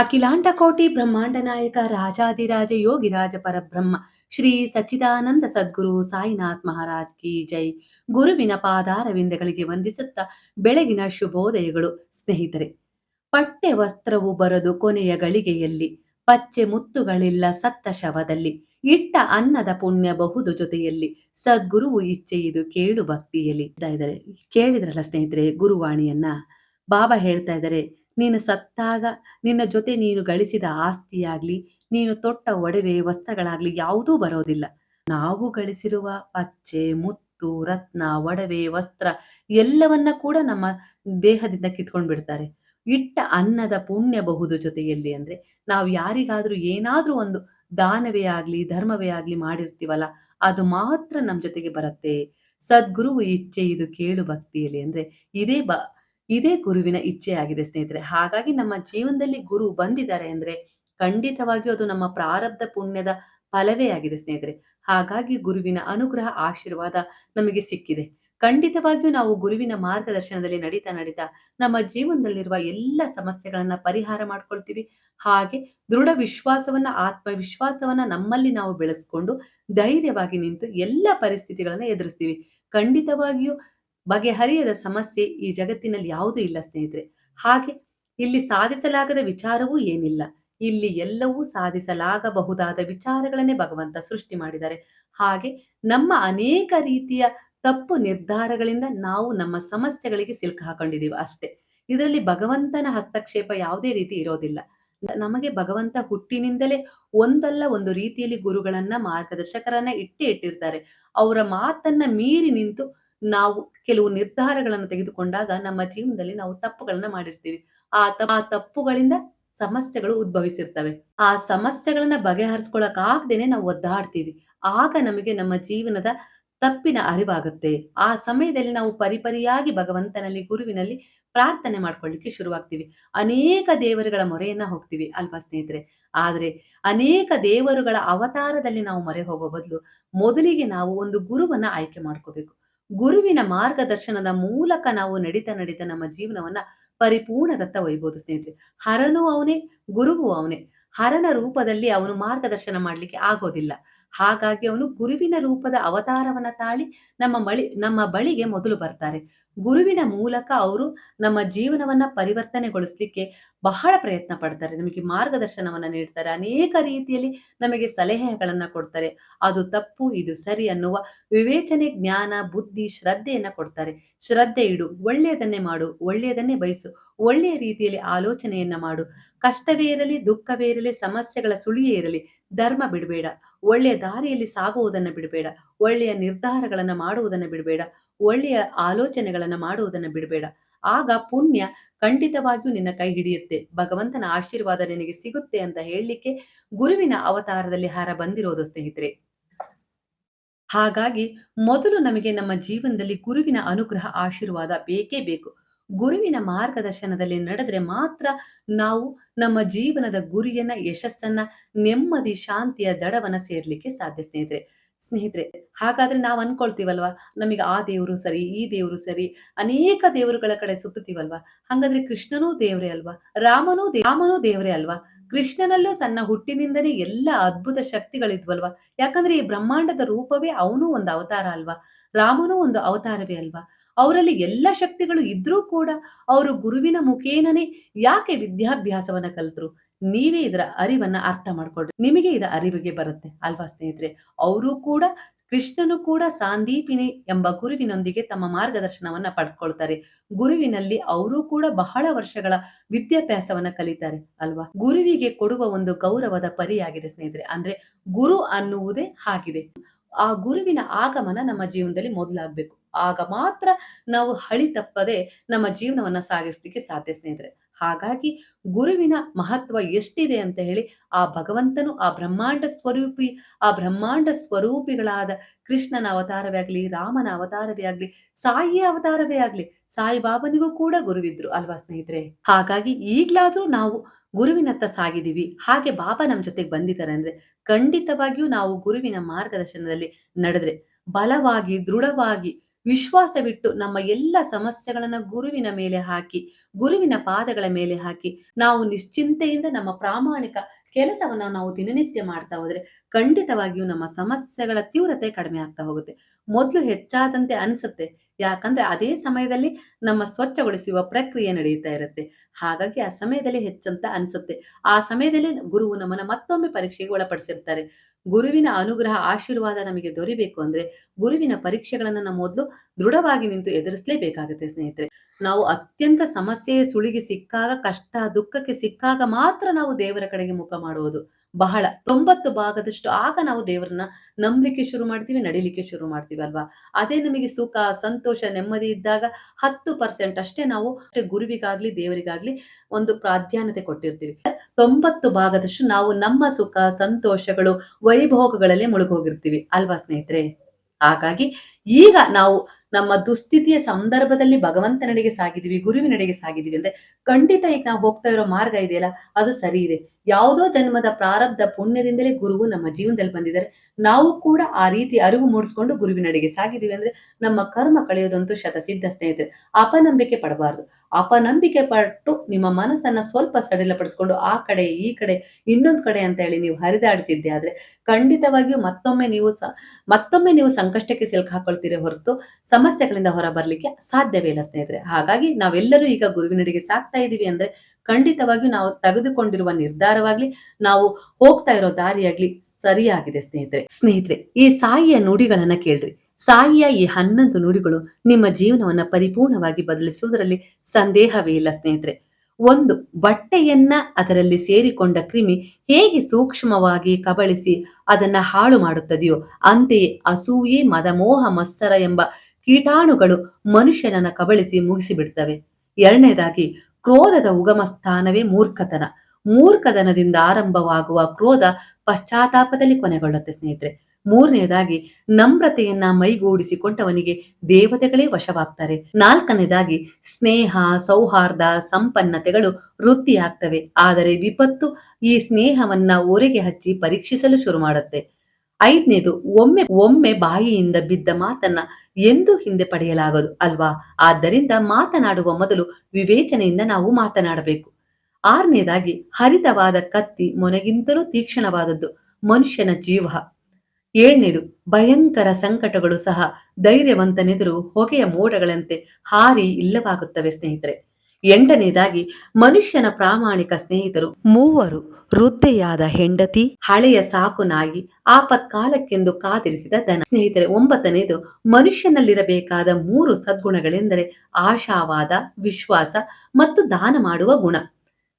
ಅಖಿಲಾಂಡ ಕೋಟಿ ಬ್ರಹ್ಮಾಂಡ ನಾಯಕ ರಾಜಾದಿರಾಜ ಯೋಗಿರಾಜ ಪರಬ್ರಹ್ಮ, ಶ್ರೀ ಸಚ್ಚಿದಾನಂದ ಸದ್ಗುರು ಸಾಯಿನಾಥ್ ಮಹಾರಾಜ್ ಕಿ ಜೈ. ಗುರುವಿನ ಪಾದಾರವಿಂದಗಳಿಗೆ ವಂದಿಸುತ್ತಾ ಬೆಳಗಿನ ಶುಭೋದಯಗಳು. ಸ್ನೇಹಿತರೆ ಪಟ್ಟೆ ವಸ್ತ್ರವು ಬರದು ಕೊನೆಯ ಗಳಿಗೆಯಲ್ಲಿ. ಪಚ್ಚೆ ಮುತ್ತುಗಳಿಲ್ಲ ಸತ್ತ ಶವದಲ್ಲಿ. ಇಟ್ಟ ಅನ್ನದ ಪುಣ್ಯ ಬಹುದು ಜೊತೆಯಲ್ಲಿ. ಸದ್ಗುರುವು ಇಚ್ಛೆ ಇದು ಕೇಳು ಭಕ್ತಿಯಲ್ಲಿ. ಇದ್ದಾರೆ ಕೇಳಿದ್ರಲ್ಲ ಸ್ನೇಹಿತರೆ, ಗುರುವಾಣಿಯನ್ನ. ಬಾಬಾ ಹೇಳ್ತಾ ಇದ್ದಾರೆ ನೀನು ಸತ್ತಾಗ ನಿನ್ನ ಜೊತೆ ನೀನು ಗಳಿಸಿದ ಆಸ್ತಿಯಾಗ್ಲಿ, ನೀನು ತೊಟ್ಟ ಒಡವೆ ವಸ್ತ್ರಗಳಾಗ್ಲಿ ಯಾವುದೂ ಬರೋದಿಲ್ಲ. ನಾವು ಗಳಿಸಿರುವ ಪಚ್ಚೆ, ಮುತ್ತು, ರತ್ನ, ಒಡವೆ, ವಸ್ತ್ರ ಎಲ್ಲವನ್ನ ಕೂಡ ನಮ್ಮ ದೇಹದಿಂದ ಕಿತ್ಕೊಂಡು ಬಿಡ್ತಾರೆ ಇಟ್ಟ ಅನ್ನದ ಪುಣ್ಯ ಬಹುದು ಜೊತೆಯಲ್ಲಿ ಅಂದ್ರೆ ನಾವು ಯಾರಿಗಾದ್ರೂ ಏನಾದ್ರೂ ಒಂದು ದಾನವೇ ಆಗ್ಲಿ, ಧರ್ಮವೇ ಆಗ್ಲಿ ಮಾಡಿರ್ತೀವಲ್ಲ, ಅದು ಮಾತ್ರ ನಮ್ಮ ಜೊತೆಗೆ ಬರುತ್ತೆ. ಸದ್ಗುರು ಇಚ್ಛೆ ಇದು ಕೇಳು ಭಕ್ತಿಯಲ್ಲಿ ಅಂದ್ರೆ ಇದೇ ಬ ಇದೇ ಗುರುವಿನ ಇಚ್ಛೆಯಾಗಿದೆ ಸ್ನೇಹಿತರೆ. ಹಾಗಾಗಿ ನಮ್ಮ ಜೀವನದಲ್ಲಿ ಗುರು ಬಂದಿದ್ದಾರೆ ಅಂದ್ರೆ ಖಂಡಿತವಾಗಿಯೂ ಅದು ನಮ್ಮ ಪ್ರಾರಬ್ಧ ಪುಣ್ಯದ ಫಲವೇ ಆಗಿದೆ ಸ್ನೇಹಿತರೆ. ಹಾಗಾಗಿ ಗುರುವಿನ ಅನುಗ್ರಹ, ಆಶೀರ್ವಾದ ನಮಗೆ ಸಿಕ್ಕಿದೆ. ಖಂಡಿತವಾಗಿಯೂ ನಾವು ಗುರುವಿನ ಮಾರ್ಗದರ್ಶನದಲ್ಲಿ ನಡೀತಾ ನಡೀತಾ ನಮ್ಮ ಜೀವನದಲ್ಲಿರುವ ಎಲ್ಲ ಸಮಸ್ಯೆಗಳನ್ನ ಪರಿಹಾರ ಮಾಡ್ಕೊಳ್ತೀವಿ. ಹಾಗೆ ದೃಢ ವಿಶ್ವಾಸವನ್ನ, ಆತ್ಮವಿಶ್ವಾಸವನ್ನ ನಮ್ಮಲ್ಲಿ ನಾವು ಬೆಳೆಸ್ಕೊಂಡು ಧೈರ್ಯವಾಗಿ ನಿಂತು ಎಲ್ಲ ಪರಿಸ್ಥಿತಿಗಳನ್ನ ಎದುರಿಸ್ತೀವಿ. ಖಂಡಿತವಾಗಿಯೂ ಬಗೆಹರಿಯದ ಸಮಸ್ಯೆ ಈ ಜಗತ್ತಿನಲ್ಲಿ ಯಾವುದೂ ಇಲ್ಲ ಸ್ನೇಹಿತರೆ. ಹಾಗೆ ಇಲ್ಲಿ ಸಾಧಿಸಲಾಗದ ವಿಚಾರವೂ ಏನಿಲ್ಲ. ಇಲ್ಲಿ ಎಲ್ಲವೂ ಸಾಧಿಸಲಾಗಬಹುದಾದ ವಿಚಾರಗಳನ್ನೇ ಭಗವಂತ ಸೃಷ್ಟಿ ಮಾಡಿದ್ದಾರೆ. ಹಾಗೆ ನಮ್ಮ ಅನೇಕ ರೀತಿಯ ತಪ್ಪು ನಿರ್ಧಾರಗಳಿಂದ ನಾವು ನಮ್ಮ ಸಮಸ್ಯೆಗಳಿಗೆ ಸಿಲುಕು ಹಾಕೊಂಡಿದ್ದೀವಿ ಅಷ್ಟೇ. ಇದರಲ್ಲಿ ಭಗವಂತನ ಹಸ್ತಕ್ಷೇಪ ಯಾವುದೇ ರೀತಿ ಇರೋದಿಲ್ಲ. ನಮಗೆ ಭಗವಂತ ಹುಟ್ಟಿನಿಂದಲೇ ಒಂದಲ್ಲ ಒಂದು ರೀತಿಯಲ್ಲಿ ಗುರುಗಳನ್ನ, ಮಾರ್ಗದರ್ಶಕರನ್ನ ಇಟ್ಟೇ ಇಟ್ಟಿರ್ತಾರೆ. ಅವರ ಮಾತನ್ನ ಮೀರಿ ನಿಂತು ನಾವು ಕೆಲವು ನಿರ್ಧಾರಗಳನ್ನು ತೆಗೆದುಕೊಂಡಾಗ ನಮ್ಮ ಜೀವನದಲ್ಲಿ ನಾವು ತಪ್ಪುಗಳನ್ನ ಮಾಡಿರ್ತೀವಿ. ಆ ಆ ತಪ್ಪುಗಳಿಂದ ಸಮಸ್ಯೆಗಳು ಉದ್ಭವಿಸಿರ್ತವೆ. ಆ ಸಮಸ್ಯೆಗಳನ್ನ ಬಗೆಹರಿಸ್ಕೊಳಕ್ ಆಗದೇನೆ ನಾವು ಒದ್ದಾಡ್ತೀವಿ. ಆಗ ನಮಗೆ ನಮ್ಮ ಜೀವನದ ತಪ್ಪಿನ ಅರಿವಾಗುತ್ತೆ. ಆ ಸಮಯದಲ್ಲಿ ನಾವು ಪರಿಪರಿಯಾಗಿ ಭಗವಂತನಲ್ಲಿ, ಗುರುವಿನಲ್ಲಿ ಪ್ರಾರ್ಥನೆ ಮಾಡ್ಕೊಳ್ಳಿಕ್ಕೆ ಶುರುವಾಗ್ತೀವಿ. ಅನೇಕ ದೇವರುಗಳ ಮೊರೆಯನ್ನ ಹೋಗ್ತೀವಿ ಅಲ್ವಾ ಸ್ನೇಹಿತರೆ? ಆದ್ರೆ ಅನೇಕ ದೇವರುಗಳ ಅವತಾರದಲ್ಲಿ ನಾವು ಮೊರೆ ಹೋಗೋ ಬದಲು ಮೊದಲಿಗೆ ನಾವು ಒಂದು ಗುರುವನ್ನ ಆಯ್ಕೆ ಮಾಡ್ಕೋಬೇಕು. ಗುರುವಿನ ಮಾರ್ಗದರ್ಶನದ ಮೂಲಕ ನಾವು ನಡೀತಾ ನಡೀತಾ ನಮ್ಮ ಜೀವನವನ್ನ ಪರಿಪೂರ್ಣದತ್ತ ಒಯ್ಬೋದು ಸ್ನೇಹಿತರೆ. ಹರನು ಅವನೇ, ಗುರುವು ಅವನೇ. ಹರನ ರೂಪದಲ್ಲಿ ಅವನು ಮಾರ್ಗದರ್ಶನ ಮಾಡಲಿಕ್ಕೆ ಆಗೋದಿಲ್ಲ. ಹಾಗಾಗಿ ಅವನು ಗುರುವಿನ ರೂಪದ ಅವತಾರವನ್ನ ತಾಳಿ ನಮ್ಮ ಬಳಿ ನಮ್ಮ ಬಳಿಗೆ ಮೊದಲು ಬರ್ತಾರೆ. ಗುರುವಿನ ಮೂಲಕ ಅವರು ನಮ್ಮ ಜೀವನವನ್ನ ಪರಿವರ್ತನೆಗೊಳಿಸ್ಲಿಕ್ಕೆ ಬಹಳ ಪ್ರಯತ್ನ ಪಡ್ತಾರೆ. ನಮಗೆ ಮಾರ್ಗದರ್ಶನವನ್ನ ನೀಡ್ತಾರೆ. ಅನೇಕ ರೀತಿಯಲ್ಲಿ ನಮಗೆ ಸಲಹೆಗಳನ್ನ ಕೊಡ್ತಾರೆ. ಅದು ತಪ್ಪು, ಇದು ಸರಿ ಅನ್ನುವ ವಿವೇಚನೆ, ಜ್ಞಾನ, ಬುದ್ಧಿ, ಶ್ರದ್ಧೆಯನ್ನ ಕೊಡ್ತಾರೆ. ಶ್ರದ್ಧೆ ಇಡು, ಒಳ್ಳೆಯದನ್ನೇ ಮಾಡು, ಒಳ್ಳೆಯದನ್ನೇ ಬಯಸು ಒಳ್ಳೆಯ ರೀತಿಯಲ್ಲಿ ಆಲೋಚನೆಯನ್ನ ಮಾಡು. ಕಷ್ಟವೇ ಇರಲಿ, ದುಃಖವೇ ಇರಲಿ, ಸಮಸ್ಯೆಗಳ ಸುಳಿಯೇ ಇರಲಿ, ಧರ್ಮ ಬಿಡಬೇಡ. ಒಳ್ಳೆಯ ದಾರಿಯಲ್ಲಿ ಸಾಗುವುದನ್ನ ಬಿಡಬೇಡ. ಒಳ್ಳೆಯ ನಿರ್ಧಾರಗಳನ್ನ ಮಾಡುವುದನ್ನ ಬಿಡಬೇಡ. ಒಳ್ಳೆಯ ಆಲೋಚನೆಗಳನ್ನ ಮಾಡುವುದನ್ನ ಬಿಡಬೇಡ. ಆಗ ಪುಣ್ಯ ಖಂಡಿತವಾಗಿಯೂ ನಿನ್ನ ಕೈ ಹಿಡಿಯುತ್ತೆ. ಭಗವಂತನ ಆಶೀರ್ವಾದ ನಿನಗೆ ಸಿಗುತ್ತೆ ಅಂತ ಹೇಳಲಿಕ್ಕೆ ಗುರುವಿನ ಅವತಾರದಲ್ಲಿ ಹಾರ ಬಂದಿರೋದು ಸ್ನೇಹಿತರೆ. ಹಾಗಾಗಿ ಮೊದಲು ನಮಗೆ ನಮ್ಮ ಜೀವನದಲ್ಲಿ ಗುರುವಿನ ಅನುಗ್ರಹ, ಆಶೀರ್ವಾದ ಬೇಕೇ ಬೇಕು. ಗುರುವಿನ ಮಾರ್ಗದರ್ಶನದಲ್ಲಿ ನಡೆದ್ರೆ ಮಾತ್ರ ನಾವು ನಮ್ಮ ಜೀವನದ ಗುರಿಯನ್ನ, ಯಶಸ್ಸನ್ನ, ನೆಮ್ಮದಿ, ಶಾಂತಿಯ ದಡವನ್ನ ಸೇರ್ಲಿಕ್ಕೆ ಸಾಧ್ಯ, ಸ್ನೇಹಿತರೆ. ಸ್ನೇಹಿತರೆ, ಹಾಗಾದ್ರೆ ನಾವು ಅನ್ಕೊಳ್ತೀವಲ್ವಾ? ನಮಗೆ ಆ ದೇವರು ಸರಿ, ಈ ದೇವರು ಸರಿ, ಅನೇಕ ದೇವರುಗಳ ಕಡೆ ಸುತ್ತುತ್ತೀವಲ್ವಾ? ಹಾಗಾದ್ರೆ ಕೃಷ್ಣನೂ ದೇವರೇ ಅಲ್ವಾ? ರಾಮನೂ ರಾಮನೂ ದೇವರೇ ಅಲ್ವಾ? ಕೃಷ್ಣನಲ್ಲೂ ತನ್ನ ಹುಟ್ಟಿನಿಂದನೇ ಎಲ್ಲ ಅದ್ಭುತ ಶಕ್ತಿಗಳಿದ್ವಲ್ವಾ? ಯಾಕಂದ್ರೆ ಈ ಬ್ರಹ್ಮಾಂಡದ ರೂಪವೇ ಅವನು ಒಂದು ಅವತಾರ ಅಲ್ವಾ? ರಾಮನೂ ಒಂದು ಅವತಾರವೇ ಅಲ್ವಾ? ಅವರಲ್ಲಿ ಎಲ್ಲ ಶಕ್ತಿಗಳು ಇದ್ರೂ ಕೂಡ ಅವರು ಗುರುವಿನ ಮುಖೇನನೆ ಯಾಕೆ ವಿದ್ಯಾಭ್ಯಾಸವನ್ನ ಕಲಿತರು? ನೀವೇ ಇದರ ಅರಿವನ್ನ ಅರ್ಥ ಮಾಡ್ಕೊಳ್ರಿ. ನಿಮಗೆ ಇದರ ಅರಿವಿಗೆ ಬರುತ್ತೆ ಅಲ್ವಾ ಸ್ನೇಹಿತರೆ? ಅವರು ಕೂಡ ಕೃಷ್ಣನು ಕೂಡ ಸಾಂದೀಪಿನಿ ಎಂಬ ಗುರುವಿನೊಂದಿಗೆ ತಮ್ಮ ಮಾರ್ಗದರ್ಶನವನ್ನ ಪಡ್ಕೊಳ್ತಾರೆ. ಗುರುವಿನಲ್ಲಿ ಅವರು ಕೂಡ ಬಹಳ ವರ್ಷಗಳ ವಿದ್ಯಾಭ್ಯಾಸವನ್ನ ಕಲಿತಾರೆ ಅಲ್ವಾ? ಗುರುವಿಗೆ ಕೊಡುವ ಒಂದು ಗೌರವದ ಪರಿಯಾಗಿದೆ ಸ್ನೇಹಿತರೆ. ಅಂದ್ರೆ ಗುರು ಅನ್ನುವುದೇ ಹಾಗಿದೆ. ಆ ಗುರುವಿನ ಆಗಮನ ನಮ್ಮ ಜೀವನದಲ್ಲಿ ಮೊದಲಾಗಬೇಕು. ಆಗ ಮಾತ್ರ ನಾವು ಹಳಿ ತಪ್ಪದೆ ನಮ್ಮ ಜೀವನವನ್ನ ಸಾಗಿಸ್ಲಿಕ್ಕೆ ಸಾಧ್ಯ ಸ್ನೇಹಿತರೆ. ಹಾಗಾಗಿ ಗುರುವಿನ ಮಹತ್ವ ಎಷ್ಟಿದೆ ಅಂತ ಹೇಳಿ ಆ ಭಗವಂತನು ಆ ಬ್ರಹ್ಮಾಂಡ ಸ್ವರೂಪಿ, ಆ ಬ್ರಹ್ಮಾಂಡ ಸ್ವರೂಪಿಗಳಾದ ಕೃಷ್ಣನ ಅವತಾರವೇ ಆಗಲಿ, ರಾಮನ ಅವತಾರವೇ ಆಗಲಿ, ಸಾಯಿಯ ಅವತಾರವೇ ಆಗ್ಲಿ, ಸಾಯಿಬಾಬನಿಗೂ ಕೂಡ ಗುರುವಿದ್ರು ಅಲ್ವಾ ಸ್ನೇಹಿತರೆ? ಹಾಗಾಗಿ ಈಗ್ಲಾದ್ರೂ ನಾವು ಗುರುವಿನತ್ತ ಸಾಗಿದೀವಿ. ಹಾಗೆ ಬಾಬಾ ನಮ್ಮ ಜೊತೆಗೆ ಬಂದಿದ್ದಾರೆ ಅಂದ್ರೆ ಖಂಡಿತವಾಗಿಯೂ ನಾವು ಗುರುವಿನ ಮಾರ್ಗದರ್ಶನದಲ್ಲಿ ನಡೆದ್ರೆ ಬಲವಾಗಿ, ದೃಢವಾಗಿ ವಿಶ್ವಾಸವಿಟ್ಟು ನಮ್ಮ ಎಲ್ಲ ಸಮಸ್ಯೆಗಳನ್ನ ಗುರುವಿನ ಮೇಲೆ ಹಾಕಿ, ಗುರುವಿನ ಪಾದಗಳ ಮೇಲೆ ಹಾಕಿ, ನಾವು ನಿಶ್ಚಿಂತೆಯಿಂದ ನಮ್ಮ ಪ್ರಾಮಾಣಿಕ ಕೆಲಸವನ್ನ ನಾವು ದಿನನಿತ್ಯ ಮಾಡ್ತಾ ಹೋದ್ರೆ ಖಂಡಿತವಾಗಿಯೂ ನಮ್ಮ ಸಮಸ್ಯೆಗಳ ತೀವ್ರತೆ ಕಡಿಮೆ ಆಗ್ತಾ ಹೋಗುತ್ತೆ. ಮೊದಲು ಹೆಚ್ಚಾದಂತೆ ಅನಿಸುತ್ತೆ. ಯಾಕಂದ್ರೆ ಅದೇ ಸಮಯದಲ್ಲಿ ನಮ್ಮ ಸ್ವಚ್ಛಗೊಳಿಸುವ ಪ್ರಕ್ರಿಯೆ ನಡೆಯುತ್ತಾ ಇರುತ್ತೆ. ಹಾಗಾಗಿ ಆ ಸಮಯದಲ್ಲಿ ಹೆಚ್ಚಂತ ಅನಿಸುತ್ತೆ. ಆ ಸಮಯದಲ್ಲಿ ಗುರುವು ನಮ್ಮನ್ನ ಮತ್ತೊಮ್ಮೆ ಪರೀಕ್ಷೆಗೆ ಒಳಪಡಿಸಿರ್ತಾರೆ. ಗುರುವಿನ ಅನುಗ್ರಹ ಆಶೀರ್ವಾದ ನಮಗೆ ದೊರಿಬೇಕು ಅಂದ್ರೆ ಗುರುವಿನ ಪರೀಕ್ಷೆಗಳನ್ನ ನಾವು ಮೊದಲು ದೃಢವಾಗಿ ನಿಂತು ಎದುರಿಸಲೇಬೇಕಾಗುತ್ತೆ ಸ್ನೇಹಿತರೆ. ನಾವು ಅತ್ಯಂತ ಸಮಸ್ಯೆ, ಸುಳಿಗೆ ಸಿಕ್ಕಾಗ, ಕಷ್ಟ, ದುಃಖಕ್ಕೆ ಸಿಕ್ಕಾಗ ಮಾತ್ರ ನಾವು ದೇವರ ಕಡೆಗೆ ಮುಖ ಮಾಡುವುದು. ಬಹಳ. ತೊಂಬತ್ತು ಭಾಗದಷ್ಟು ಆಗ ನಾವು ದೇವರನ್ನ ನಂಬಲಿಕ್ಕೆ ಶುರು ಮಾಡ್ತೀವಿ, ನಡಿಲಿಕ್ಕೆ ಶುರು ಮಾಡ್ತೀವಿ ಅಲ್ವಾ? ಅದೇ ನಮಗೆ ಸುಖ, ಸಂತೋಷ, ನೆಮ್ಮದಿ ಇದ್ದಾಗ ಹತ್ತು ಪರ್ಸೆಂಟ್ ಅಷ್ಟೇ ನಾವು ಗುರುವಿಗಾಗ್ಲಿ, ದೇವರಿಗಾಗ್ಲಿ ಒಂದು ಪ್ರಾಧಾನ್ಯತೆ ಕೊಟ್ಟಿರ್ತೀವಿ. ತೊಂಬತ್ತು ಭಾಗದಷ್ಟು ನಾವು ನಮ್ಮ ಸುಖ, ಸಂತೋಷಗಳು, ವೈಭೋಗಗಳಲ್ಲೇ ಮುಳುಗೋಗಿರ್ತೀವಿ ಅಲ್ವಾ ಸ್ನೇಹಿತರೆ? ಹಾಗಾಗಿ ಈಗ ನಾವು ನಮ್ಮ ದುಸ್ಥಿತಿಯ ಸಂದರ್ಭದಲ್ಲಿ ಭಗವಂತನಡೆಗೆ ಸಾಗಿದೀವಿ, ಗುರುವಿನಡೆಗೆ ಸಾಗಿದೀವಿ ಅಂದ್ರೆ ಖಂಡಿತ ಈಗ ನಾವು ಹೋಗ್ತಾ ಇರೋ ಮಾರ್ಗ ಇದೆಯಲ್ಲ, ಅದು ಸರಿ ಇದೆ. ಯಾವುದೋ ಜನ್ಮದ ಪ್ರಾರಬ್ಧ ಪುಣ್ಯದಿಂದಲೇ ಗುರುವು ನಮ್ಮ ಜೀವನದಲ್ಲಿ ಬಂದಿದ್ದಾರೆ. ನಾವು ಕೂಡ ಆ ರೀತಿ ಅರಿವು ಮೂಡಿಸ್ಕೊಂಡು ಗುರುವಿನಡೆಗೆ ಸಾಗಿದೀವಿ ಅಂದ್ರೆ ನಮ್ಮ ಕರ್ಮ ಕಳೆಯೋದಂತೂ ಶತಸಿದ್ಧ ಸ್ನೇಹಿತರೆ. ಅಪನಂಬಿಕೆ ಪಡಬಾರದು. ಅಪನಂಬಿಕೆ ಪಟ್ಟು ನಿಮ್ಮ ಮನಸ್ಸನ್ನ ಸ್ವಲ್ಪ ಸಡಿಲಪಡಿಸ್ಕೊಂಡು ಆ ಕಡೆ, ಈ ಕಡೆ, ಇನ್ನೊಂದು ಕಡೆ ಅಂತ ಹೇಳಿ ನೀವು ಹರಿದಾಡಿಸಿದ್ದೆ ಆದ್ರೆ ಖಂಡಿತವಾಗಿಯೂ ಮತ್ತೊಮ್ಮೆ ನೀವು ಮತ್ತೊಮ್ಮೆ ನೀವು ಸಂಕಷ್ಟಕ್ಕೆ ಸಿಲುಕು ಹಾಕೊಳ್ತೀರಿ ಹೊರತು ಸಮಸ್ಯೆಗಳಿಂದ ಹೊರ ಬರ್ಲಿಕ್ಕೆ ಸಾಧ್ಯವೇ ಇಲ್ಲ ಸ್ನೇಹಿತರೆ. ಹಾಗಾಗಿ ನಾವೆಲ್ಲರೂ ಈಗ ಗುರುವಿನಡೆಗೆ ಸಾಕ್ತಾ ಇದೀವಿ ಅಂದ್ರೆ ಖಂಡಿತವಾಗಿಯೂ ನಾವು ತೆಗೆದುಕೊಂಡಿರುವ ನಿರ್ಧಾರವಾಗ್ಲಿ, ನಾವು ಹೋಗ್ತಾ ಇರೋ ದಾರಿಯಾಗ್ಲಿ ಸರಿಯಾಗಿದೆ ಸ್ನೇಹಿತರೆ. ಸ್ನೇಹಿತರೆ, ಈ ಸಾಯಿಯ ನುಡಿಗಳನ್ನ ಕೇಳ್ರಿ. ಸಾಯಿಯ ಈ ಹನ್ನೊಂದು ನುಡಿಗಳು ನಿಮ್ಮ ಜೀವನವನ್ನ ಪರಿಪೂರ್ಣವಾಗಿ ಬದಲಿಸುವುದರಲ್ಲಿ ಸಂದೇಹವೇ ಇಲ್ಲ ಸ್ನೇಹಿತರೆ. ಒಂದು, ಬಟ್ಟೆಯನ್ನ ಅದರಲ್ಲಿ ಸೇರಿಕೊಂಡ ಕ್ರಿಮಿ ಹೇಗೆ ಸೂಕ್ಷ್ಮವಾಗಿ ಕಬಳಿಸಿ ಅದನ್ನ ಹಾಳು ಮಾಡುತ್ತದೆಯೋ, ಅಂತೆಯೇ ಅಸೂಯೆ, ಮದಮೋಹ, ಮತ್ಸರ ಎಂಬ ಕೀಟಾಣುಗಳು ಮನುಷ್ಯನನ್ನ ಕಬಳಿಸಿ ಮುಗಿಸಿಬಿಡ್ತವೆ. ಎರಡನೇದಾಗಿ ಕ್ರೋಧದ ಉಗಮ ಸ್ಥಾನವೇ ಮೂರ್ಖತನ. ಮೂರ್ಖತನದಿಂದ ಆರಂಭವಾಗುವ ಕ್ರೋಧ ಪಶ್ಚಾತ್ತಾಪದಲ್ಲಿ ಕೊನೆಗೊಳ್ಳುತ್ತೆ ಸ್ನೇಹಿತರೆ. ಮೂರನೇದಾಗಿ ನಮ್ರತೆಯನ್ನ ಮೈಗೂಡಿಸಿಕೊಂಡವನಿಗೆ ದೇವತೆಗಳೇ ವಶವಾಗ್ತಾರೆ. ನಾಲ್ಕನೇದಾಗಿ ಸ್ನೇಹ, ಸೌಹಾರ್ದ, ಸಂಪನ್ನತೆಗಳು ವೃತ್ತಿಯಾಗ್ತವೆ. ಆದರೆ ವಿಪತ್ತು ಈ ಸ್ನೇಹವನ್ನ ಒರೆಗೆ ಹಚ್ಚಿ ಪರೀಕ್ಷಿಸಲು ಶುರು ಮಾಡುತ್ತೆ ಐದನೇದು, ಒಮ್ಮೆ ಒಮ್ಮೆ ಬಾಯಿಯಿಂದ ಬಿದ್ದ ಮಾತನ್ನ ಎಂದು ಹಿಂದೆ ಪಡೆಯಲಾಗದು ಅಲ್ವಾ? ಆದ್ದರಿಂದ ಮಾತನಾಡುವ ಮೊದಲು ವಿವೇಚನೆಯಿಂದ ನಾವು ಮಾತನಾಡಬೇಕು. ಆರನೇದಾಗಿ, ಹರಿತವಾದ ಕತ್ತಿ ಮೊನಗಿಂತಲೂ ತೀಕ್ಷ್ಣವಾದದ್ದು, ಮನುಷ್ಯನ ಜೀವ. ಏಳನೇದು, ಭಯಂಕರ ಸಂಕಟಗಳು ಸಹ ಧೈರ್ಯವಂತನೆದುರು ಹೊಗೆಯ ಮೋಡಗಳಂತೆ ಹಾರಿ ಇಲ್ಲವಾಗುತ್ತವೆ ಸ್ನೇಹಿತರೆ. ಎಂಟನೇದಾಗಿ ಮನುಷ್ಯನ ಪ್ರಾಮಾಣಿಕ ಸ್ನೇಹಿತರು. ಮೂವರು ವೃದ್ಧೆಯಾದ ಹೆಂಡತಿ, ಹಳೆಯ ಸಾಕು ನಾಯಿ, ಆಪತ್ಕಾಲಕ್ಕೆಂದು ಕಾದಿರಿಸಿದ ದನ ಸ್ನೇಹಿತರೆ, ಒಂಬತ್ತನೇದು ಮನುಷ್ಯನಲ್ಲಿರಬೇಕಾದ ಮೂರು ಸದ್ಗುಣಗಳೆಂದರೆ ಆಶಾವಾದ, ವಿಶ್ವಾಸ ಮತ್ತು ದಾನ ಮಾಡುವ ಗುಣ.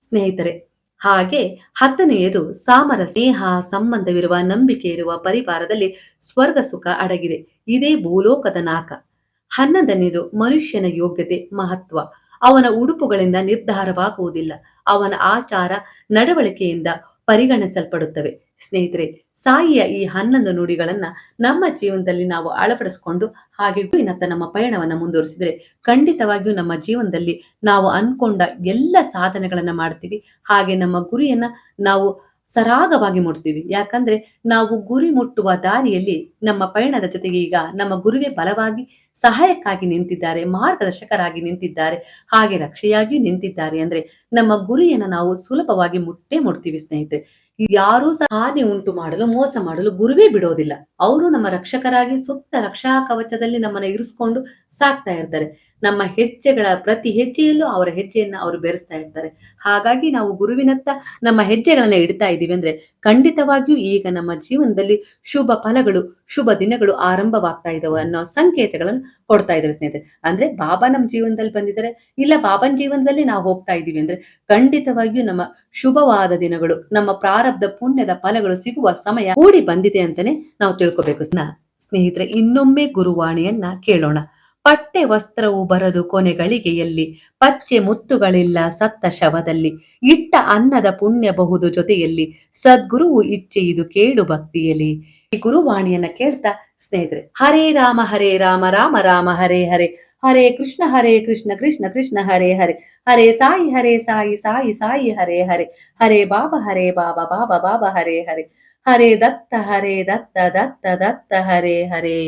ಸ್ನೇಹಿತರೆ, ಹಾಗೆ ಹತ್ತನೆಯದು ಸಾಮರ ಸ್ನೇಹ, ಸಂಬಂಧವಿರುವ, ನಂಬಿಕೆ ಇರುವ ಪರಿವಾರದಲ್ಲಿ ಸ್ವರ್ಗ ಸುಖ ಅಡಗಿದೆ. ಇದೇ ಭೂಲೋಕದ ನಾಕ. ಹನ್ನೊಂದನೆಯದು ಮನುಷ್ಯನ ಯೋಗ್ಯತೆ, ಮಹತ್ವ. ಅವನ ಉಡುಪುಗಳಿಂದ ನಿರ್ಧಾರವಾಗುವುದಿಲ್ಲ. ಅವನ ಆಚಾರ ನಡವಳಿಕೆಯಿಂದ ಪರಿಗಣಿಸಲ್ಪಡುತ್ತವೆ. ಸ್ನೇಹಿತರೆ, ಸಾಯಿಯ ಈ ಹನ್ನೊಂದು ನುಡಿಗಳನ್ನ ನಮ್ಮ ಜೀವನದಲ್ಲಿ ನಾವು ಅಳವಡಿಸಿಕೊಂಡು ಹಾಗೆ ಗುರಿನತ್ತ ನಮ್ಮ ಪಯಣವನ್ನು ಮುಂದುವರಿಸಿದರೆ ಖಂಡಿತವಾಗಿಯೂ ನಮ್ಮ ಜೀವನದಲ್ಲಿ ನಾವು ಅನ್ಕೊಂಡ ಎಲ್ಲ ಸಾಧನೆಗಳನ್ನ ಮಾಡ್ತೀವಿ. ಹಾಗೆ ನಮ್ಮ ಗುರಿಯನ್ನ ನಾವು ಸರಾಗವಾಗಿ ಮುಟ್ತೀವಿ. ಯಾಕಂದ್ರೆ ನಾವು ಗುರಿ ಮುಟ್ಟುವ ದಾರಿಯಲ್ಲಿ ನಮ್ಮ ಪಯಣದ ಜೊತೆಗೆ ಈಗ ನಮ್ಮ ಗುರುವೇ ಬಲವಾಗಿ ಸಹಾಯಕ್ಕಾಗಿ ನಿಂತಿದ್ದಾರೆ, ಮಾರ್ಗದರ್ಶಕರಾಗಿ ನಿಂತಿದ್ದಾರೆ, ಹಾಗೆ ರಕ್ಷೆಯಾಗಿಯೂ ನಿಂತಿದ್ದಾರೆ ಅಂದ್ರೆ ನಮ್ಮ ಗುರಿಯನ್ನ ನಾವು ಸುಲಭವಾಗಿ ಮುಟ್ಟೇ ಮುಟ್ತೀವಿ ಸ್ನೇಹಿತರೆ. ಯಾರೂ ಸಹ ಹಾನಿ ಉಂಟು ಮಾಡಲು, ಮೋಸ ಮಾಡಲು ಗುರುವೇ ಬಿಡೋದಿಲ್ಲ. ಅವರು ನಮ್ಮ ರಕ್ಷಕರಾಗಿ ಸುತ್ತ ರಕ್ಷಾ ಕವಚದಲ್ಲಿ ನಮ್ಮನ್ನ ಇರಿಸ್ಕೊಂಡು ಸಾಕ್ತಾ ಇರ್ತಾರೆ. ನಮ್ಮ ಹೆಜ್ಜೆಗಳ ಪ್ರತಿ ಹೆಜ್ಜೆಯಲ್ಲೂ ಅವರ ಹೆಜ್ಜೆಯನ್ನು ಅವರು ಬೆರೆಸ್ತಾ ಇರ್ತಾರೆ. ಹಾಗಾಗಿ ನಾವು ಗುರುವಿನತ್ತ ನಮ್ಮ ಹೆಜ್ಜೆಗಳನ್ನ ಇಡ್ತಾ ಇದ್ದೀವಿ ಅಂದ್ರೆ ಖಂಡಿತವಾಗಿಯೂ ಈಗ ನಮ್ಮ ಜೀವನದಲ್ಲಿ ಶುಭ ಫಲಗಳು, ಶುಭ ದಿನಗಳು ಆರಂಭವಾಗ್ತಾ ಇದಾವೆ ಅನ್ನೋ ಸಂಕೇತಗಳನ್ನು ಕೊಡ್ತಾ ಇದ್ದಾವೆ ಸ್ನೇಹಿತರೆ. ಅಂದ್ರೆ ಬಾಬಾ ನಮ್ಮ ಜೀವನದಲ್ಲಿ ಬಂದಿದ್ದಾರೆ. ಇಲ್ಲ ಬಾಬನ್ ಜೀವನದಲ್ಲಿ ನಾವು ಹೋಗ್ತಾ ಇದ್ದೀವಿ ಅಂದ್ರೆ ಖಂಡಿತವಾಗಿಯೂ ನಮ್ಮ ಶುಭವಾದ ದಿನಗಳು, ನಮ್ಮ ಪ್ರಾರಬ್ಧ ಪುಣ್ಯದ ಫಲಗಳು ಸಿಗುವ ಸಮಯ ಕೂಡಿ ಬಂದಿದೆ ಅಂತಾನೆ ನಾವು ತಿಳ್ಕೊಬೇಕು. ಸ್ನೇಹಿತರೆ, ಇನ್ನೊಮ್ಮೆ ಗುರುವಾಣಿಯನ್ನ ಕೇಳೋಣ. ಪಟ್ಟೆ ವಸ್ತ್ರವು ಬರದು ಕೊನೆಗಳಿಗೆಯಲ್ಲಿ, ಪಚ್ಚೆ ಮುತ್ತುಗಳಿಲ್ಲ ಸತ್ತ ಶವದಲ್ಲಿ. ಇಟ್ಟ ಅನ್ನದ ಪುಣ್ಯ ಬಹುದು ಜೊತೆಯಲ್ಲಿ, ಸದ್ಗುರುವು ಇಚ್ಛೆ ಇದು ಕೇಳು ಭಕ್ತಿಯಲ್ಲಿ. ಈ ಗುರುವಾಣಿಯನ್ನ ಕೇಳ್ತಾ ಸ್ನೇಹಿತರೆ, ಹರೇ ರಾಮ ಹರೇ ರಾಮ ರಾಮ ರಾಮ, ಹರೇ ಹರೇ. ಹರೇ ಕೃಷ್ಣ ಹರೇ ಕೃಷ್ಣ ಕೃಷ್ಣ ಕೃಷ್ಣ, ಹರೇ ಹರೇ. ಹರೇ ಸಾಯಿ ಹರೇ ಸಾಯಿ ಸಾಯಿ ಸಾಯಿ, ಹರೇ ಹರೇ. ಹರೇ ಬಾಬಾ ಹರೇ ಬಾಬಾ ಬಾಬಾ ಬಾಬಾ, ಹರೇ ಹರೇ. ಹರೇ ದತ್ತ ಹರೇ ದತ್ತ ದತ್ತ ದತ್ತ, ಹರೇ ಹರೇ.